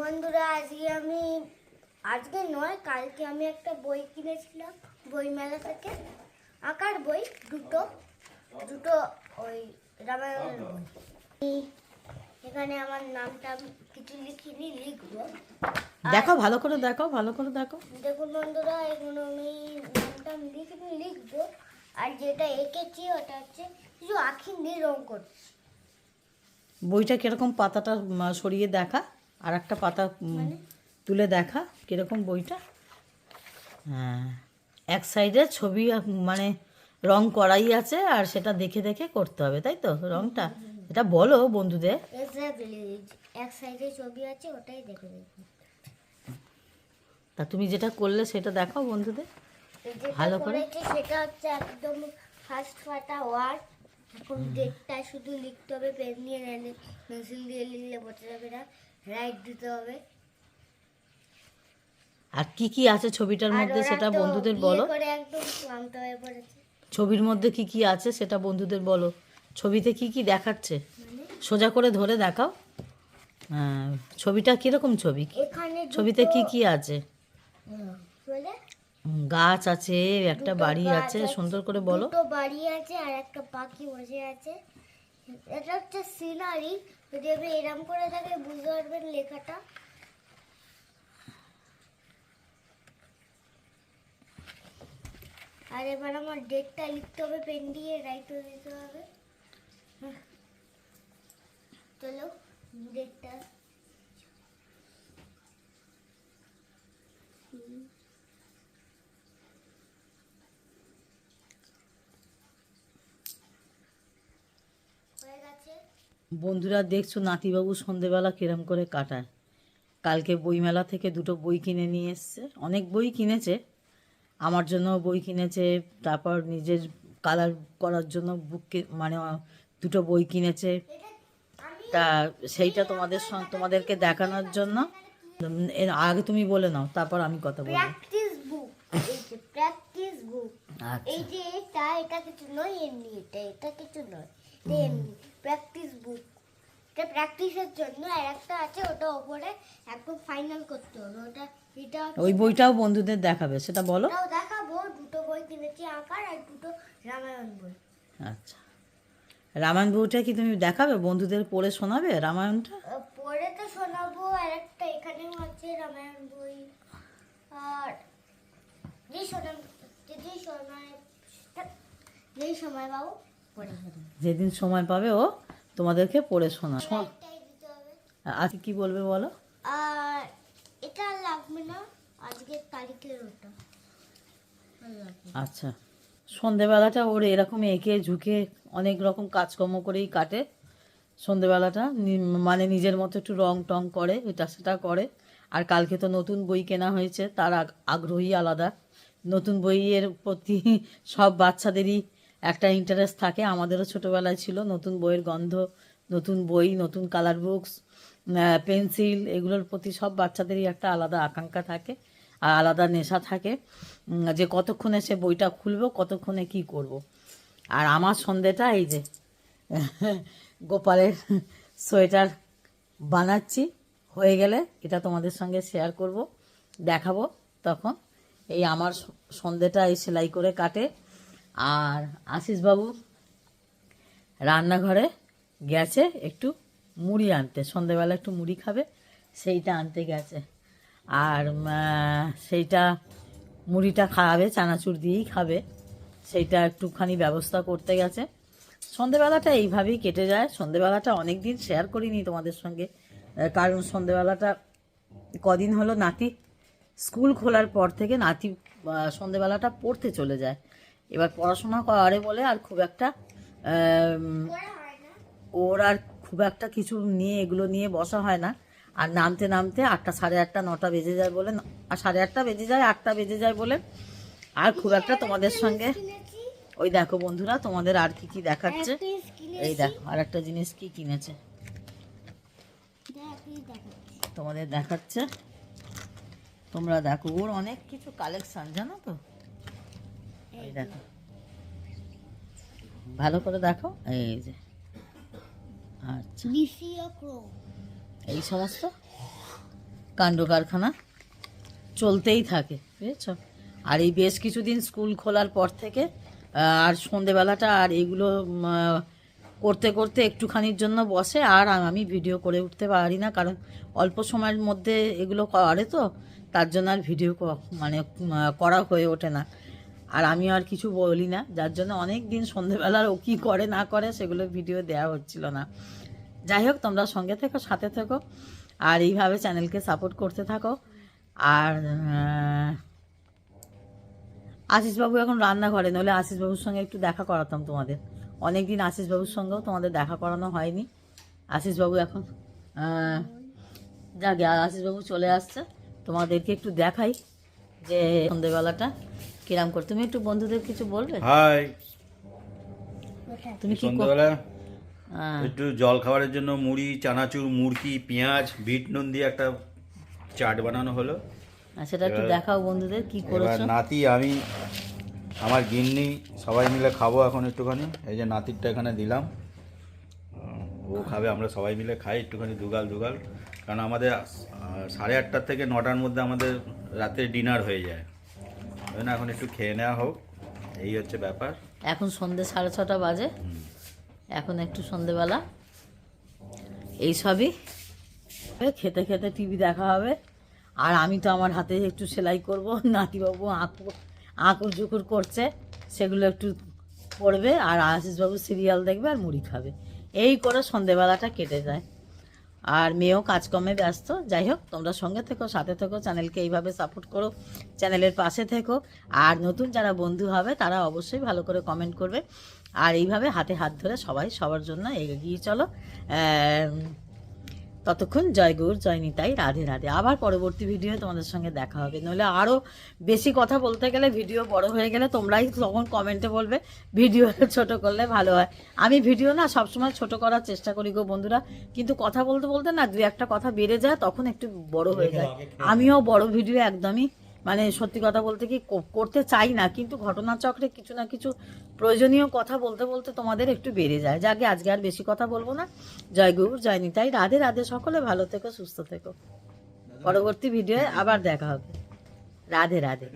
বন্ধুরা আজকে আমি আজকে নয় কালকে আমি একটা বই কিনেছিলাম বই মেলা থেকে। আঁকার বই দুটো। দুটো ওই রামায়ণের বই। এখানে আমার নামটা কিছু লিখিনি লিখব। দেখো ভালো করে দেখো ভালো করে দেখো। দেখুন বন্ধুরা এখানে আমি নামটা লিখিনি লিখব। আর যেটা এঁকেছি ওটা হচ্ছে কিছু আঁখি দিয়ে রং করছি বইটা কীরকম পাতাটা সরিয়ে দেখা? আর একটা পাতা মানে? তুলে দেখা কীরকম বইটা। হ্যাঁ। এক সাইডে ছবি মানে রং করাই আছে আর সেটা দেখে দেখে করতে হবে তাই তো? রংটা। এটা বলো বন্ধুদের। এক সাইডে ছবি আছে ওটাই দেখে তা তুমি যেটা করলে সেটা দেখাও বন্ধুদের। ভালো করে? সেটা হচ্ছে একদম ফার্স্ট পাতা ওয়ার্ড এখন ডেটটা শুধু লিখতে হবে পেন দিয়ে পেন্সিল দিয়ে লিখলে বোঝা যাবে না। দিতে হবে। আর কি কি আছে ছবিটার মধ্যে সেটা বন্ধুদের বলো? ছবির মধ্যে কি কি আছে সেটা বন্ধুদের বলো। ছবিতে কি কি দেখাচ্ছে? মানে? সোজা করে ধরে দেখাও। হ্যাঁ ছবিটা কীরকম ছবি? ছবিতে কি কি আছে? গাছ আছে একটা বাড়ি আছে সুন্দর করে বলো। বাড়ি আছে আর একটা পাখি বসে আছে। এটা হচ্ছে সিনারি যদি আপনি এরম করে থাকে বুঝতে পারবেন লেখাটা। আর এবার আমার ডেটটা লিখতে হবে পেন দিয়ে রাইটও দিতে হবে। চলো ডেটটা হয়ে গেছে বন্ধুরা দেখছ নাতিবাবু সন্ধেবেলা কিরম করে কাটায়? কালকে বইমেলা থেকে দুটো বই কিনে নিয়ে এসছে। অনেক বই কিনেছে। আমার জন্য বই কিনেছে তারপর নিজের কালার করার জন্য বুক মানে দুটো বই কিনেছে। তা সেইটা তোমাদের তোমাদেরকে দেখানোর জন্য। এর আগে তুমি বলে নাও তারপর আমি কথা বলি প্র্যাকটিস বুক এই যে এটা এটা কিছু নয় এমনি এটা এটা কিছু নয়। এমনি প্র্যাকটিস বুক এটা প্র্যাকটিসের জন্য আর একটা আছে ওটা ওপরে একদম ফাইনাল করতে হবে। ওটা এটা ওই বইটাও বন্ধুদের দেখাবে সেটা বলো। ওটাও দেখাবো দুটো বই কিনেছি আঁকার আর দুটো রামায়ণ বই। আচ্ছা। রামায়ণ বইটা কি তুমি দেখাবে? বন্ধুদের পড়ে শোনাবে রামায়ণটা? পরে তো শোনাবো আর একটা এখানেও আছে রামায়ণ বই। আর যেই শোনান যেই সময় যেই সময় শোনাবো যেদিন সময় পাবে ও তোমাদেরকে পড়ে শোনা। আজকে কি বলবে বলো? এটা লাগবে না আজকের তারিখের ওটা। আর লাগবে না। আচ্ছা। সন্ধেবেলাটা ওর এরকম এঁকে ঝুঁকে অনেক রকম কাজকর্ম করেই কাটে। সন্ধেবেলাটা মানে নিজের মতো একটু রং টং করে এটা সেটা করে। আর কালকে তো নতুন বই কেনা হয়েছে তার আগ- আগ্রহী আলাদা। নতুন বইয়ের প্রতি সব বাচ্চাদেরই একটা ইন্টারেস্ট থাকে আমাদেরও ছোটোবেলায় ছিল নতুন বইয়ের গন্ধ, নতুন বই, নতুন কালার বুকস পেন্সিল এগুলোর প্রতি সব বাচ্চাদেরই একটা আলাদা আকাঙ্ক্ষা থাকে, আর আলাদা নেশা থাকে যে কতক্ষণে সে বইটা খুলবো, কতক্ষণে কি করব। আর আমার সন্ধেটা এই যে, গোপালের সোয়েটার বানাচ্ছি, হয়ে গেলে এটা তোমাদের সঙ্গে শেয়ার করব, দেখাবো, তখন এই আমার সন্ধেটা এই সেলাই করে কাটে আর আশিসবাবু রান্নাঘরে গেছে একটু মুড়ি আনতে। সন্ধেবেলা একটু মুড়ি খাবে, সেইটা আনতে গেছে। আর সেইটা মুড়িটা খাওয়াবে চানাচুর দিয়েই খাবে। সেইটা একটুখানি ব্যবস্থা করতে গেছে। সন্ধেবেলাটা এইভাবেই কেটে যায়। সন্ধেবেলাটা অনেক দিন শেয়ার করিনি তোমাদের সঙ্গে। কারণ সন্ধেবেলাটা কদিন হলো নাতি স্কুল খোলার পর থেকে নাতি সন্ধেবেলাটা পড়তে চলে যায়। এবার পড়াশোনা করে বলে আর খুব একটা ওর আর খুব একটা কিছু নিয়ে এগুলো নিয়ে বসা হয় না। আর নামতে নামতে আটটা সাড়ে আটটা নটা বেজে যায় বলে আর সাড়ে আটটা বেজে যায় আটটা বেজে যায় বলে। আর খুব একটা তোমাদের সঙ্গে ওই দেখো বন্ধুরা তোমাদের আর কি কি দেখাচ্ছে। এই দেখো আর একটা জিনিস কি কিনেছে। তোমাদের দেখাচ্ছে। তোমরা দেখো ওর অনেক কিছু কালেকশন জানো তো? এই দেখো। ভালো করে দেখো, এই যে। আচ্ছা। এই সমস্ত কাণ্ড কারখানা চলতেই থাকে, বুঝেছ? আর এই বেশ কিছুদিন স্কুল খোলার পর থেকে আর সন্ধেবেলাটা আর এগুলো করতে করতে একটুখানির জন্য বসে, আর আমি ভিডিও করে উঠতে পারি না, কারণ অল্প সময়ের মধ্যে এগুলো করে তো, তার জন্য আর ভিডিও মানে করা হয়ে ওঠে না। আর আমি আর কিছু বলি না, যার জন্য অনেক দিন সন্ধেবেলার ও কী করে না করে সেগুলো ভিডিও দেওয়া হচ্ছিল না। যাই হোক, তোমরা সঙ্গে থেকো, সাথে থেকো, আর এইভাবে চ্যানেলকে সাপোর্ট করতে থাকো। আর আশিসবাবু এখন রান্না করে নইলে আশিসবাবুর সঙ্গে একটু দেখা করাতাম তোমাদের। অনেক দিন আশিসবাবুর সঙ্গেও তোমাদের দেখা করানো হয়নি। আশিসবাবু এখন যাকে, আশিসবাবু চলে আসছে। তোমাদেরকে একটু দেখাই যে সন্ধেবেলাটা। কিরাম করে? তুমি একটু বন্ধুদের কিছু বলবে? হাই। তুমি কি সন্ধ্যাবেলা একটু জল খাবারের জন্য মুড়ি চানাচুর মুরকি পেঁয়াজ বিট নুন দিয়ে একটা চাট বানানো হলো। সেটা একটু দেখাও বন্ধুদের কি করেছ? নাতি আমি আমার গিন্নি সবাই মিলে খাব এখন একটুখানি। এই যে নাতিরটা এখানে দিলাম। ও খাবে আমরা সবাই মিলে খাই একটুখানি দুগাল দুগাল। কারণ আমাদের সাড়ে আটটার থেকে নটার মধ্যে আমাদের রাতে ডিনার হয়ে যায়। এখন একটু খেয়ে নেওয়া হোক। এই হচ্ছে ব্যাপার। এখন সন্ধে সাড়ে ছটা বাজে। এখন একটু সন্ধেবেলা। এইসবই খেতে খেতে টিভি দেখা হবে। আর আমি তো আমার হাতে একটু সেলাই করব। নাতিবাবু আঁকু, আঁকুর জুকুর করছে। সেগুলো একটু পড়বে। আর আশিসবাবু সিরিয়াল দেখবে আর মুড়ি খাবে। এই করে সন্ধেবেলাটা কেটে যায়। আর মেয়েও কাজকর্মে ব্যস্ত। যাই হোক, তোমরা সঙ্গে থেকো, সাথে থেকো, চ্যানেলকে এইভাবে সাপোর্ট করো, চ্যানেলের পাশে থেকো। আর নতুন যারা বন্ধু হবে, তারা অবশ্যই ভালো করে কমেন্ট করবে। আর এইভাবে হাতে হাত ধরে সবাই সবার জন্য এগিয়ে চলো। ততক্ষণ জয় গৌর জয় নিতাই রাধে রাধে। আবার পরবর্তী ভিডিও তোমাদের সঙ্গে দেখা হবে। নইলে আরও বেশি কথা বলতে গেলে ভিডিও বড় হয়ে গেলে তোমরাই তখন কমেন্টে বলবে ভিডিও ছোট করলে ভালো হয়। আমি ভিডিও না সবসময় ছোট করার চেষ্টা করি গো বন্ধুরা। কিন্তু কথা বলতে বলতে না দু একটা কথা বেড়ে যায় তখন একটু বড় হয়ে যায়। আমিও বড় ভিডিও একদমই মানে সত্যি কথা বলতে কি করতে চাই না কিন্তু ঘটনাচক্রে কিছু না কিছু প্রয়োজনীয় কথা বলতে বলতে তোমাদের একটু বেড়ে যায়। যাকে আজকে আর বেশি কথা বলব না। জয় গৌর জয় নিতাই। রাধে রাধে সকলে ভালো থেকো সুস্থ থেকো। পরবর্তী ভিডিওয়ে আবার দেখা হবে। রাধে রাধে।